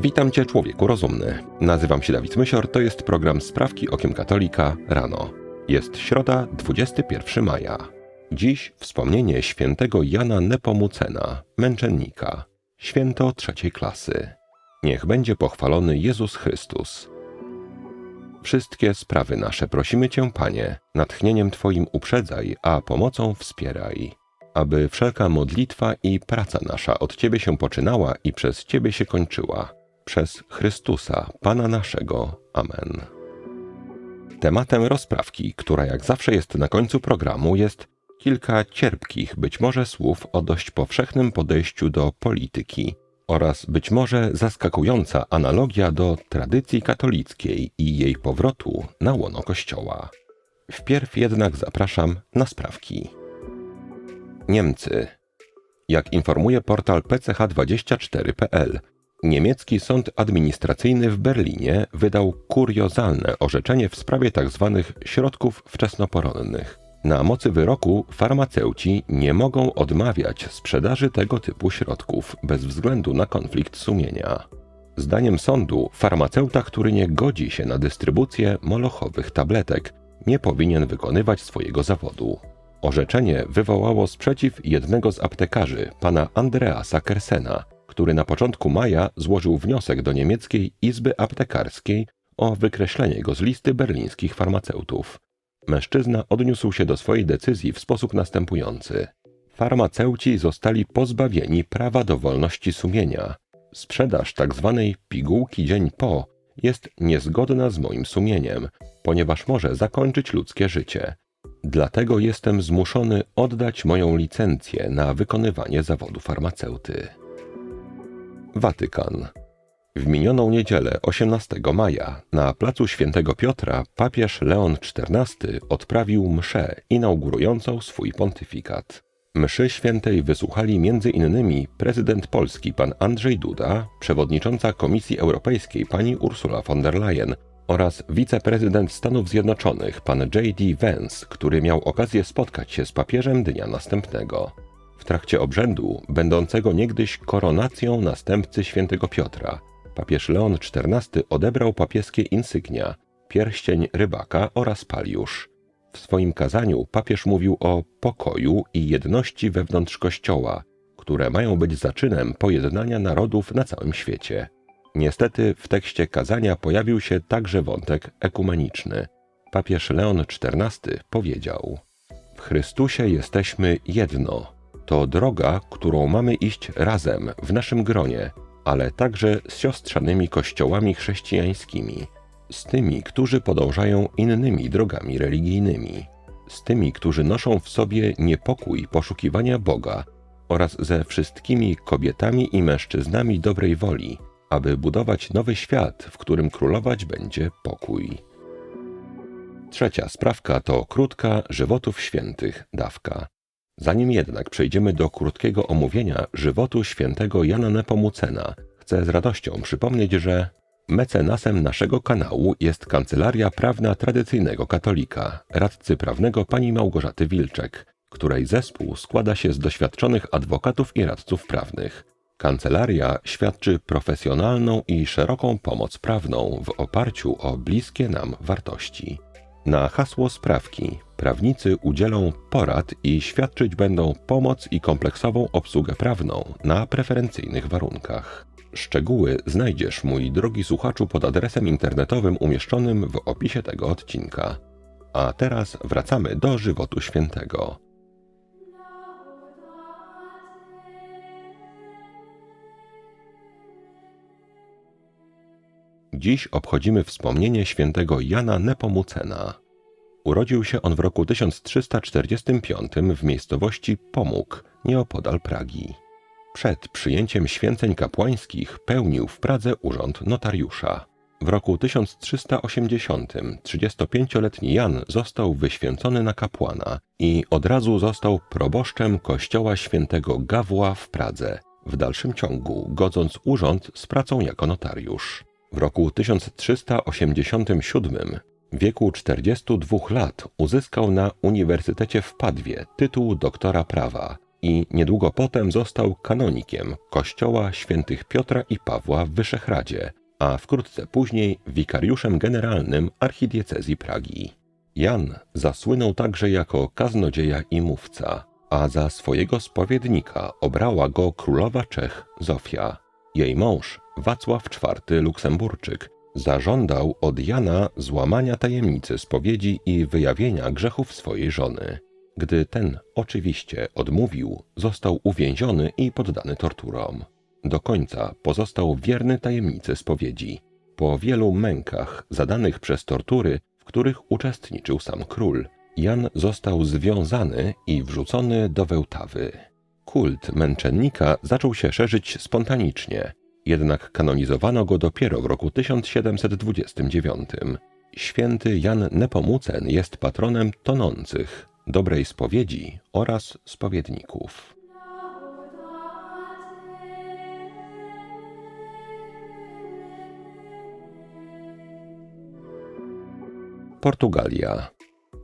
Witam Cię, człowieku rozumny. Nazywam się Dawid Mysior, to jest program Sprawki Okiem Katolika rano. Jest środa, 21 maja. Dziś wspomnienie świętego Jana Nepomucena, męczennika, święto trzeciej klasy. Niech będzie pochwalony Jezus Chrystus. Wszystkie sprawy nasze prosimy Cię, Panie, natchnieniem Twoim uprzedzaj, a pomocą wspieraj. Aby wszelka modlitwa i praca nasza od Ciebie się poczynała i przez Ciebie się kończyła. Przez Chrystusa, Pana naszego. Amen. Tematem rozprawki, która jak zawsze jest na końcu programu, jest kilka cierpkich, być może słów o dość powszechnym podejściu do polityki oraz być może zaskakująca analogia do tradycji katolickiej i jej powrotu na łono Kościoła. Wpierw jednak zapraszam na sprawki. Niemcy. Jak informuje portal pch24.pl, niemiecki sąd administracyjny w Berlinie wydał kuriozalne orzeczenie w sprawie tzw. środków wczesnoporonnych. Na mocy wyroku farmaceuci nie mogą odmawiać sprzedaży tego typu środków bez względu na konflikt sumienia. Zdaniem sądu, farmaceuta, który nie godzi się na dystrybucję molochowych tabletek, nie powinien wykonywać swojego zawodu. Orzeczenie wywołało sprzeciw jednego z aptekarzy, pana Andreasa Kersena, który na początku maja złożył wniosek do niemieckiej Izby Aptekarskiej o wykreślenie go z listy berlińskich farmaceutów. Mężczyzna odniósł się do swojej decyzji w sposób następujący. Farmaceuci zostali pozbawieni prawa do wolności sumienia. Sprzedaż tzw. Tak pigułki dzień po jest niezgodna z moim sumieniem, ponieważ może zakończyć ludzkie życie. Dlatego jestem zmuszony oddać moją licencję na wykonywanie zawodu farmaceuty. Watykan. W minioną niedzielę 18 maja na placu Świętego Piotra papież Leon XIV odprawił mszę inaugurującą swój pontyfikat. Mszy świętej wysłuchali m.in. prezydent Polski pan Andrzej Duda, przewodnicząca Komisji Europejskiej pani Ursula von der Leyen oraz wiceprezydent Stanów Zjednoczonych pan J.D. Vance, który miał okazję spotkać się z papieżem dnia następnego. Trakcie obrzędu, będącego niegdyś koronacją następcy świętego Piotra, papież Leon XIV odebrał papieskie insygnia, pierścień rybaka oraz paliusz. W swoim kazaniu papież mówił o pokoju i jedności wewnątrz Kościoła, które mają być zaczynem pojednania narodów na całym świecie. Niestety w tekście kazania pojawił się także wątek ekumeniczny. Papież Leon XIV powiedział: W Chrystusie jesteśmy jedno. To droga, którą mamy iść razem w naszym gronie, ale także z siostrzanymi kościołami chrześcijańskimi, z tymi, którzy podążają innymi drogami religijnymi, z tymi, którzy noszą w sobie niepokój poszukiwania Boga oraz ze wszystkimi kobietami i mężczyznami dobrej woli, aby budować nowy świat, w którym królować będzie pokój. Trzecia sprawka to krótka żywotów świętych dawka. Zanim jednak przejdziemy do krótkiego omówienia żywotu świętego Jana Nepomucena, chcę z radością przypomnieć, że mecenasem naszego kanału jest Kancelaria Prawna Tradycyjnego Katolika, radcy prawnego pani Małgorzaty Wilczek, której zespół składa się z doświadczonych adwokatów i radców prawnych. Kancelaria świadczy profesjonalną i szeroką pomoc prawną w oparciu o bliskie nam wartości. Na hasło sprawki prawnicy udzielą porad i świadczyć będą pomoc i kompleksową obsługę prawną na preferencyjnych warunkach. Szczegóły znajdziesz, mój drogi słuchaczu, pod adresem internetowym umieszczonym w opisie tego odcinka. A teraz wracamy do żywotu świętego. Dziś obchodzimy wspomnienie świętego Jana Nepomucena. Urodził się on w roku 1345 w miejscowości Pomuk, nieopodal Pragi. Przed przyjęciem święceń kapłańskich pełnił w Pradze urząd notariusza. W roku 1380 35-letni Jan został wyświęcony na kapłana i od razu został proboszczem kościoła świętego Gawła w Pradze, w dalszym ciągu godząc urząd z pracą jako notariusz. W roku 1387 w wieku 42 lat uzyskał na Uniwersytecie w Padwie tytuł doktora prawa i niedługo potem został kanonikiem kościoła świętych Piotra i Pawła w Wyszehradzie, a wkrótce później wikariuszem generalnym archidiecezji Pragi. Jan zasłynął także jako kaznodzieja i mówca, a za swojego spowiednika obrała go królowa Czech Zofia. Jej mąż, Wacław IV Luksemburczyk, zażądał od Jana złamania tajemnicy spowiedzi i wyjawienia grzechów swojej żony. Gdy ten oczywiście odmówił, został uwięziony i poddany torturom. Do końca pozostał wierny tajemnicy spowiedzi. Po wielu mękach zadanych przez tortury, w których uczestniczył sam król, Jan został związany i wrzucony do Wełtawy. Kult męczennika zaczął się szerzyć spontanicznie, jednak kanonizowano go dopiero w roku 1729. Święty Jan Nepomucen jest patronem tonących, dobrej spowiedzi oraz spowiedników. Portugalia.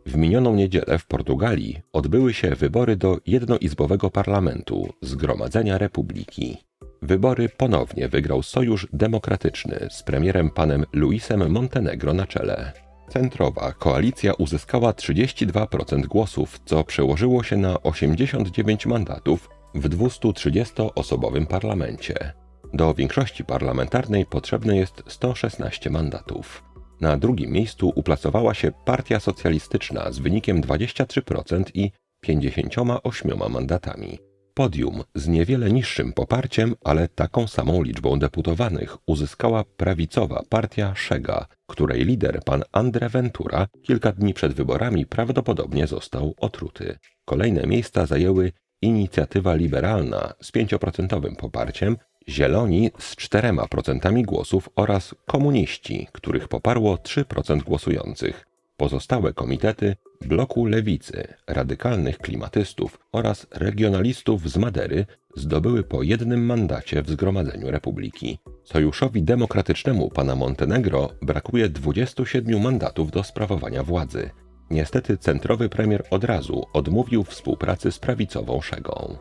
W minioną niedzielę w Portugalii odbyły się wybory do jednoizbowego parlamentu Zgromadzenia Republiki. Wybory ponownie wygrał Sojusz Demokratyczny z premierem panem Luisem Montenegro na czele. Centrowa koalicja uzyskała 32% głosów, co przełożyło się na 89 mandatów w 230-osobowym parlamencie. Do większości parlamentarnej potrzebne jest 116 mandatów. Na drugim miejscu uplacowała się Partia Socjalistyczna z wynikiem 23% i 58 mandatami. Podium z niewiele niższym poparciem, ale taką samą liczbą deputowanych uzyskała prawicowa partia Szega, której lider pan Andre Ventura kilka dni przed wyborami prawdopodobnie został otruty. Kolejne miejsca zajęły Inicjatywa Liberalna z 5% poparciem, Zieloni z 4% głosów oraz komuniści, których poparło 3% głosujących. Pozostałe komitety bloku lewicy, radykalnych klimatystów oraz regionalistów z Madery zdobyły po jednym mandacie w Zgromadzeniu Republiki. Sojuszowi Demokratycznemu pana Montenegro brakuje 27 mandatów do sprawowania władzy. Niestety centrowy premier od razu odmówił współpracy z prawicową szegą.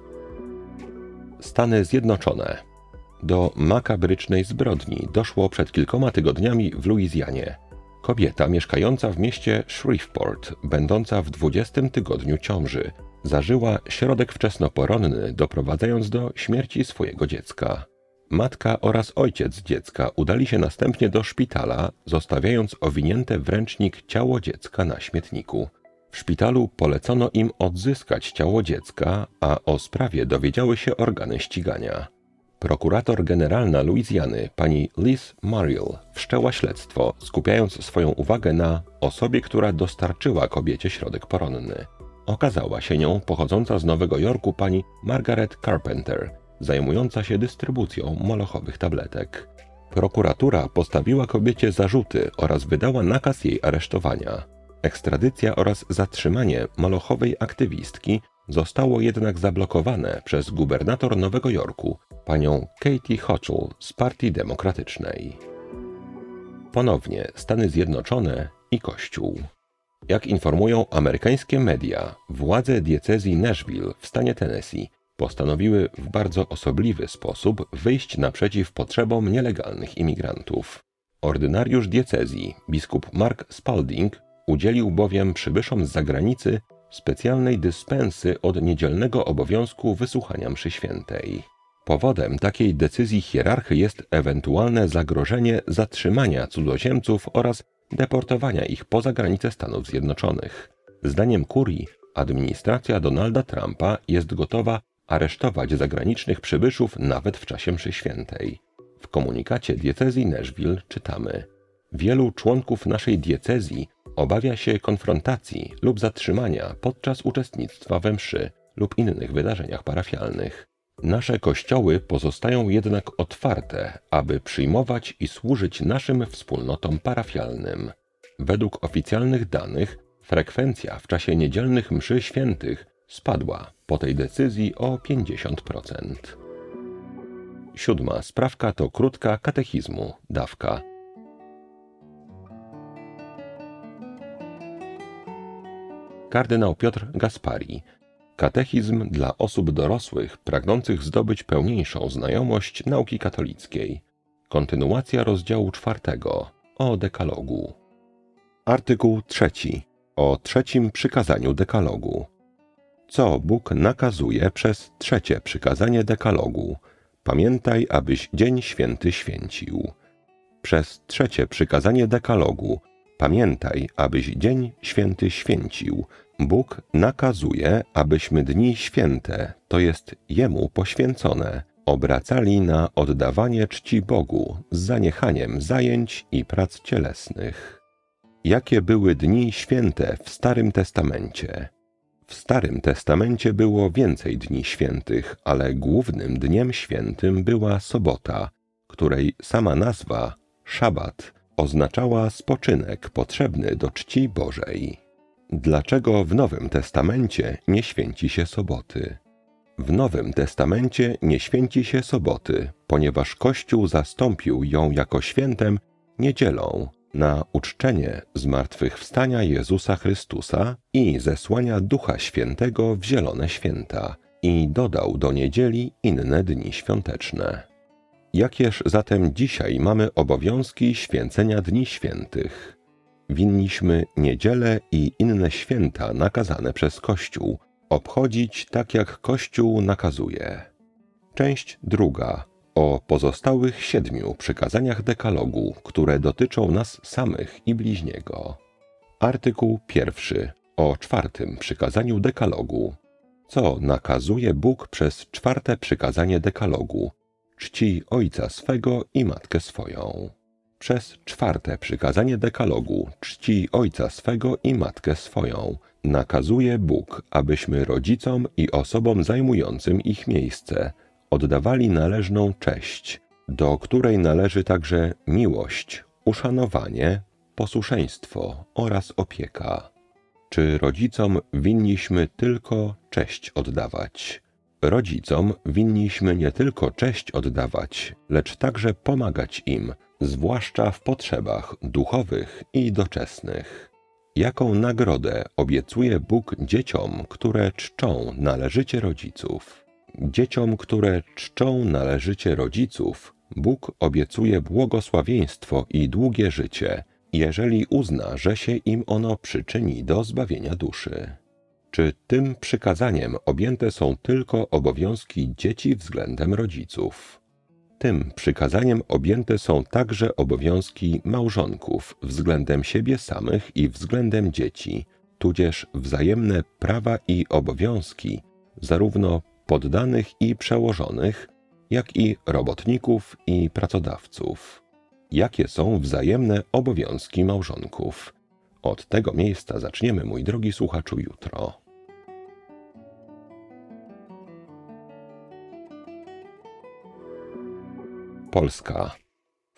Stany Zjednoczone. Do makabrycznej zbrodni doszło przed kilkoma tygodniami w Luizjanie. Kobieta mieszkająca w mieście Shreveport, będąca w 20 tygodniu ciąży, zażyła środek wczesnoporonny, doprowadzając do śmierci swojego dziecka. Matka oraz ojciec dziecka udali się następnie do szpitala, zostawiając owinięte w ręcznik ciało dziecka na śmietniku. W szpitalu polecono im odzyskać ciało dziecka, a o sprawie dowiedziały się organy ścigania. Prokurator generalna Luizjany, pani Liz Mariel, wszczęła śledztwo, skupiając swoją uwagę na osobie, która dostarczyła kobiecie środek poronny. Okazała się nią pochodząca z Nowego Jorku pani Margaret Carpenter, zajmująca się dystrybucją molochowych tabletek. Prokuratura postawiła kobiecie zarzuty oraz wydała nakaz jej aresztowania. Ekstradycja oraz zatrzymanie molochowej aktywistki zostało jednak zablokowane przez gubernator Nowego Jorku, panią Katie Hochul z Partii Demokratycznej. Ponownie Stany Zjednoczone i Kościół. Jak informują amerykańskie media, władze diecezji Nashville w stanie Tennessee postanowiły w bardzo osobliwy sposób wyjść naprzeciw potrzebom nielegalnych imigrantów. Ordynariusz diecezji, biskup Mark Spalding, udzielił bowiem przybyszom z zagranicy specjalnej dyspensy od niedzielnego obowiązku wysłuchania mszy świętej. Powodem takiej decyzji hierarchy jest ewentualne zagrożenie zatrzymania cudzoziemców oraz deportowania ich poza granice Stanów Zjednoczonych. Zdaniem kurii, administracja Donalda Trumpa jest gotowa aresztować zagranicznych przybyszów nawet w czasie mszy świętej. W komunikacie diecezji Nashville czytamy: Wielu członków naszej diecezji obawia się konfrontacji lub zatrzymania podczas uczestnictwa we mszy lub innych wydarzeniach parafialnych. Nasze kościoły pozostają jednak otwarte, aby przyjmować i służyć naszym wspólnotom parafialnym. Według oficjalnych danych frekwencja w czasie niedzielnych mszy świętych spadła po tej decyzji o 50%. Siódma sprawka to krótka katechizmu, dawka. Kardynał Piotr Gaspari Katechizm dla osób dorosłych pragnących zdobyć pełniejszą znajomość nauki katolickiej. Kontynuacja rozdziału czwartego o dekalogu. Artykuł trzeci o trzecim przykazaniu dekalogu. Co Bóg nakazuje przez trzecie przykazanie dekalogu? Pamiętaj, abyś dzień święty święcił. Przez trzecie przykazanie dekalogu Pamiętaj, abyś dzień święty święcił. Bóg nakazuje, abyśmy dni święte, to jest Jemu poświęcone, obracali na oddawanie czci Bogu z zaniechaniem zajęć i prac cielesnych. Jakie były dni święte w Starym Testamencie? W Starym Testamencie było więcej dni świętych, ale głównym dniem świętym była sobota, której sama nazwa, szabat, oznaczała spoczynek potrzebny do czci Bożej. Dlaczego w Nowym Testamencie nie święci się soboty? W Nowym Testamencie nie święci się soboty, ponieważ Kościół zastąpił ją jako świętem niedzielą na uczczenie zmartwychwstania Jezusa Chrystusa i zesłania Ducha Świętego w zielone święta i dodał do niedzieli inne dni świąteczne. Jakież zatem dzisiaj mamy obowiązki święcenia dni świętych? Winniśmy niedzielę i inne święta nakazane przez Kościół obchodzić tak, jak Kościół nakazuje. Część druga o pozostałych siedmiu przykazaniach dekalogu, które dotyczą nas samych i bliźniego. Artykuł pierwszy o czwartym przykazaniu dekalogu. Co nakazuje Bóg przez czwarte przykazanie dekalogu, czci ojca swego i matkę swoją. Przez czwarte przykazanie dekalogu czci ojca swego i matkę swoją nakazuje Bóg, abyśmy rodzicom i osobom zajmującym ich miejsce oddawali należną cześć, do której należy także miłość, uszanowanie, posłuszeństwo oraz opieka. Czy rodzicom winniśmy tylko cześć oddawać? Rodzicom winniśmy nie tylko cześć oddawać, lecz także pomagać im, zwłaszcza w potrzebach duchowych i doczesnych. Jaką nagrodę obiecuje Bóg dzieciom, które czczą należycie rodziców? Dzieciom, które czczą należycie rodziców, Bóg obiecuje błogosławieństwo i długie życie, jeżeli uzna, że się im ono przyczyni do zbawienia duszy. Czy tym przykazaniem objęte są tylko obowiązki dzieci względem rodziców? Tym przykazaniem objęte są także obowiązki małżonków względem siebie samych i względem dzieci, tudzież wzajemne prawa i obowiązki zarówno poddanych i przełożonych, jak i robotników i pracodawców. Jakie są wzajemne obowiązki małżonków? Od tego miejsca zaczniemy, mój drogi słuchaczu, jutro. Polska.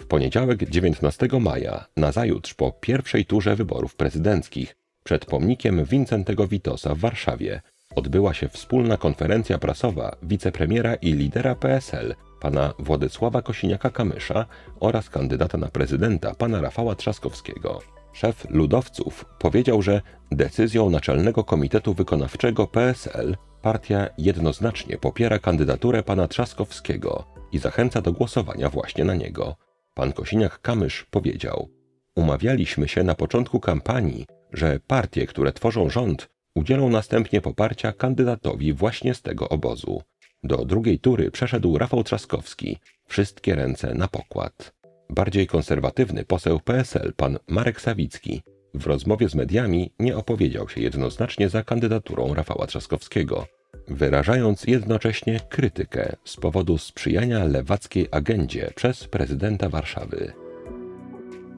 W poniedziałek 19 maja, nazajutrz po pierwszej turze wyborów prezydenckich, przed pomnikiem Wincentego Witosa w Warszawie odbyła się wspólna konferencja prasowa wicepremiera i lidera PSL, pana Władysława Kosiniaka-Kamysza oraz kandydata na prezydenta, pana Rafała Trzaskowskiego. Szef ludowców powiedział, że decyzją Naczelnego Komitetu Wykonawczego PSL partia jednoznacznie popiera kandydaturę pana Trzaskowskiego i zachęca do głosowania właśnie na niego. Pan Kosiniak-Kamysz powiedział: Umawialiśmy się na początku kampanii, że partie, które tworzą rząd, udzielą następnie poparcia kandydatowi właśnie z tego obozu. Do drugiej tury przeszedł Rafał Trzaskowski, wszystkie ręce na pokład. Bardziej konserwatywny poseł PSL, pan Marek Sawicki, w rozmowie z mediami nie opowiedział się jednoznacznie za kandydaturą Rafała Trzaskowskiego, wyrażając jednocześnie krytykę z powodu sprzyjania lewackiej agendzie przez prezydenta Warszawy.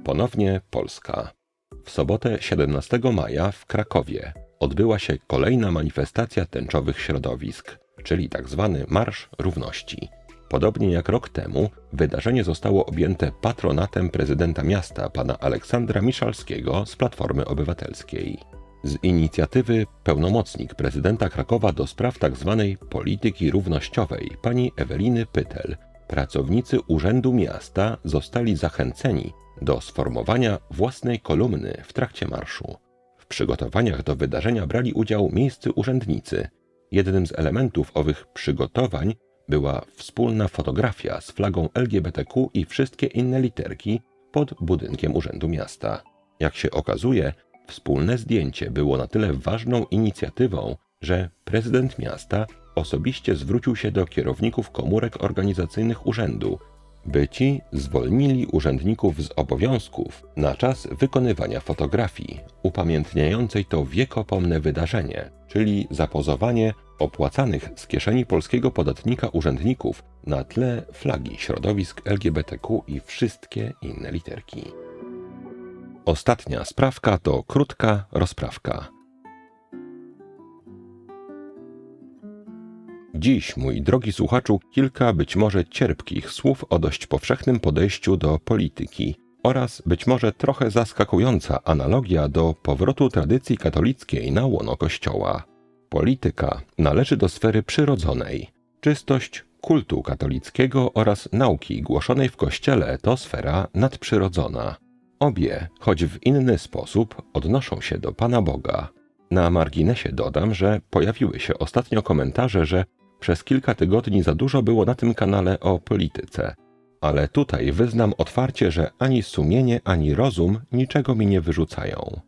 Ponownie Polska. W sobotę 17 maja w Krakowie odbyła się kolejna manifestacja tęczowych środowisk, czyli tzw. Tak Marsz Równości. Podobnie jak rok temu, wydarzenie zostało objęte patronatem prezydenta miasta, pana Aleksandra Miszalskiego z Platformy Obywatelskiej. Z inicjatywy pełnomocnik prezydenta Krakowa do spraw tzw. Tak polityki równościowej, pani Eweliny Pytel, pracownicy Urzędu Miasta zostali zachęceni do sformowania własnej kolumny w trakcie marszu. W przygotowaniach do wydarzenia brali udział miejscy urzędnicy, Jednym z elementów owych przygotowań była wspólna fotografia z flagą LGBTQ i wszystkie inne literki pod budynkiem Urzędu Miasta. Jak się okazuje, wspólne zdjęcie było na tyle ważną inicjatywą, że prezydent miasta osobiście zwrócił się do kierowników komórek organizacyjnych urzędu, by ci zwolnili urzędników z obowiązków na czas wykonywania fotografii upamiętniającej to wiekopomne wydarzenie, czyli zapozowanie opłacanych z kieszeni polskiego podatnika urzędników na tle flagi środowisk LGBTQ i wszystkie inne literki. Ostatnia sprawka to krótka rozprawka. Dziś, mój drogi słuchaczu, kilka być może cierpkich słów o dość powszechnym podejściu do polityki oraz być może trochę zaskakująca analogia do powrotu tradycji katolickiej na łono Kościoła. Polityka należy do sfery przyrodzonej. Czystość kultu katolickiego oraz nauki głoszonej w Kościele to sfera nadprzyrodzona. Obie, choć w inny sposób, odnoszą się do Pana Boga. Na marginesie dodam, że pojawiły się ostatnio komentarze, że przez kilka tygodni za dużo było na tym kanale o polityce. Ale tutaj wyznam otwarcie, że ani sumienie, ani rozum niczego mi nie wyrzucają.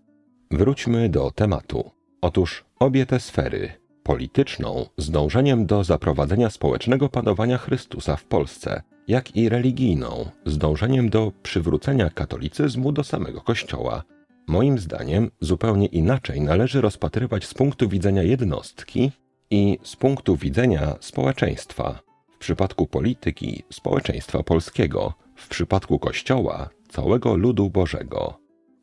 Wróćmy do tematu. Otóż obie te sfery, polityczną z dążeniem do zaprowadzenia społecznego panowania Chrystusa w Polsce, jak i religijną z dążeniem do przywrócenia katolicyzmu do samego Kościoła, moim zdaniem zupełnie inaczej należy rozpatrywać z punktu widzenia jednostki i z punktu widzenia społeczeństwa. W przypadku polityki społeczeństwa polskiego, w przypadku Kościoła całego ludu Bożego.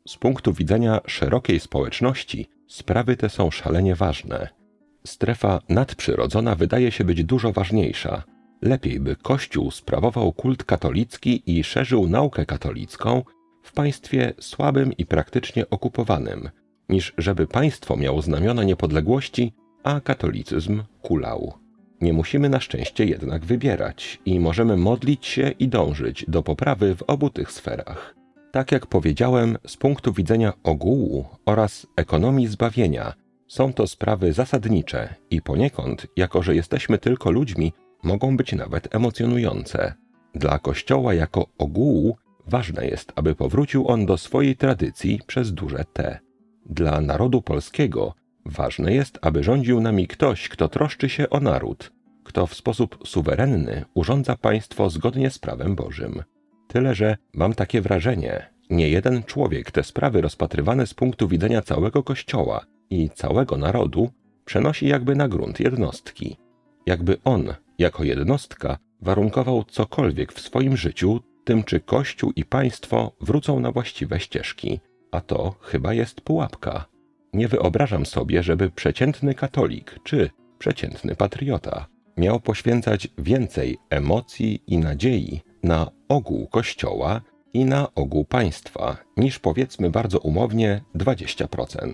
Z punktu widzenia szerokiej społeczności sprawy te są szalenie ważne. Strefa nadprzyrodzona wydaje się być dużo ważniejsza. Lepiej by Kościół sprawował kult katolicki i szerzył naukę katolicką w państwie słabym i praktycznie okupowanym, niż żeby państwo miało znamiona niepodległości a katolicyzm kulał. Nie musimy na szczęście jednak wybierać i możemy modlić się i dążyć do poprawy w obu tych sferach. Tak jak powiedziałem, z punktu widzenia ogółu oraz ekonomii zbawienia, są to sprawy zasadnicze i poniekąd, jako że jesteśmy tylko ludźmi, mogą być nawet emocjonujące. Dla Kościoła jako ogółu ważne jest, aby powrócił on do swojej tradycji przez duże T. Dla narodu polskiego Ważne jest, aby rządził nami ktoś, kto troszczy się o naród, kto w sposób suwerenny urządza państwo zgodnie z prawem Bożym. Tyle, że mam takie wrażenie, nie jeden człowiek te sprawy rozpatrywane z punktu widzenia całego Kościoła i całego narodu przenosi jakby na grunt jednostki. Jakby on, jako jednostka, warunkował cokolwiek w swoim życiu tym, czy Kościół i państwo wrócą na właściwe ścieżki. A to chyba jest pułapka. Nie wyobrażam sobie, żeby przeciętny katolik czy przeciętny patriota miał poświęcać więcej emocji i nadziei na ogół Kościoła i na ogół państwa niż powiedzmy bardzo umownie 20%.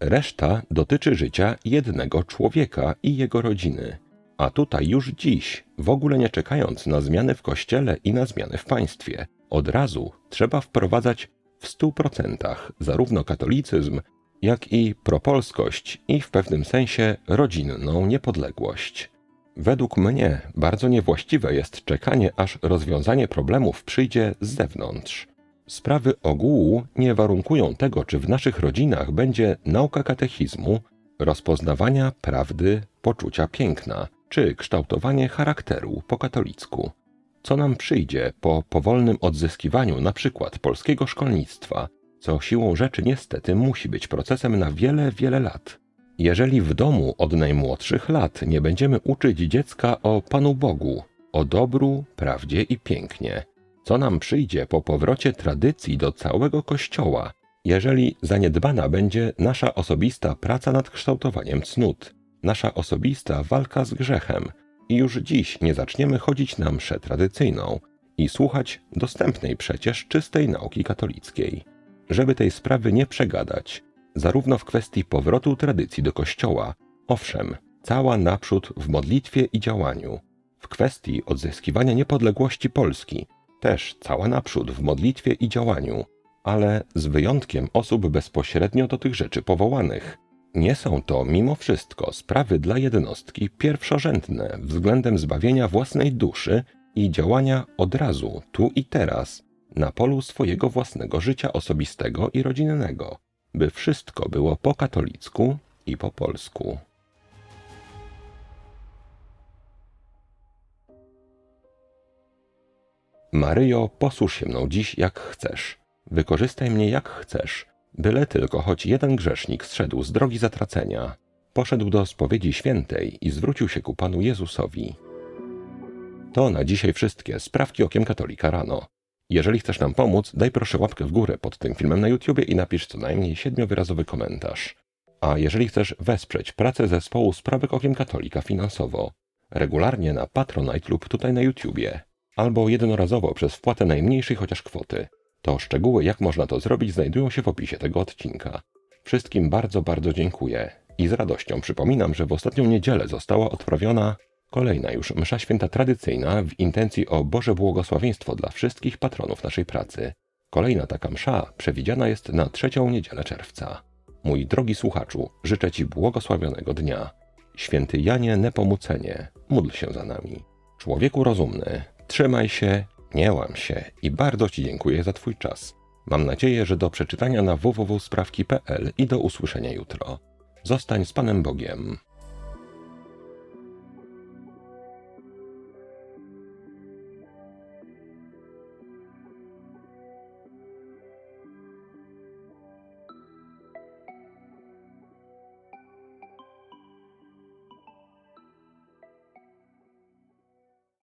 Reszta dotyczy życia jednego człowieka i jego rodziny. A tutaj już dziś, w ogóle nie czekając na zmiany w kościele i na zmiany w państwie, od razu trzeba wprowadzać w 100% zarówno katolicyzm, jak i propolskość i w pewnym sensie rodzinną niepodległość. Według mnie bardzo niewłaściwe jest czekanie, aż rozwiązanie problemów przyjdzie z zewnątrz. Sprawy ogółu nie warunkują tego, czy w naszych rodzinach będzie nauka katechizmu, rozpoznawania prawdy, poczucia piękna, czy kształtowanie charakteru po katolicku. Co nam przyjdzie po powolnym odzyskiwaniu na przykład polskiego szkolnictwa, co siłą rzeczy niestety musi być procesem na wiele, wiele lat. Jeżeli w domu od najmłodszych lat nie będziemy uczyć dziecka o Panu Bogu, o dobru, prawdzie i pięknie, co nam przyjdzie po powrocie tradycji do całego Kościoła, jeżeli zaniedbana będzie nasza osobista praca nad kształtowaniem cnót, nasza osobista walka z grzechem. I już dziś nie zaczniemy chodzić na mszę tradycyjną i słuchać dostępnej przecież czystej nauki katolickiej. Żeby tej sprawy nie przegadać, zarówno w kwestii powrotu tradycji do Kościoła, owszem, cała naprzód w modlitwie i działaniu, w kwestii odzyskiwania niepodległości Polski, też cała naprzód w modlitwie i działaniu, ale z wyjątkiem osób bezpośrednio do tych rzeczy powołanych, Nie są to mimo wszystko sprawy dla jednostki pierwszorzędne względem zbawienia własnej duszy i działania od razu, tu i teraz, na polu swojego własnego życia osobistego i rodzinnego, by wszystko było po katolicku i po polsku. Maryjo, posłuż się mną dziś jak chcesz. Wykorzystaj mnie jak chcesz. Byle tylko choć jeden grzesznik zszedł z drogi zatracenia, poszedł do spowiedzi świętej i zwrócił się ku Panu Jezusowi. To na dzisiaj wszystkie sprawki okiem katolika rano. Jeżeli chcesz nam pomóc, daj proszę łapkę w górę pod tym filmem na YouTubie i napisz co najmniej siedmiowyrazowy komentarz. A jeżeli chcesz wesprzeć pracę zespołu Sprawek Okiem Katolika finansowo, regularnie na Patronite lub tutaj na YouTubie, albo jednorazowo przez wpłatę najmniejszej chociaż kwoty, to szczegóły jak można to zrobić znajdują się w opisie tego odcinka. Wszystkim bardzo, bardzo dziękuję i z radością przypominam, że w ostatnią niedzielę została odprawiona kolejna już msza święta tradycyjna w intencji o Boże błogosławieństwo dla wszystkich patronów naszej pracy. Kolejna taka msza przewidziana jest na trzecią niedzielę czerwca. Mój drogi słuchaczu, życzę Ci błogosławionego dnia. Święty Janie Nepomucenie, módl się za nami. Człowieku rozumny, trzymaj się, nie łam się i bardzo Ci dziękuję za Twój czas. Mam nadzieję, że do przeczytania na www.sprawki.pl i do usłyszenia jutro. Zostań z Panem Bogiem.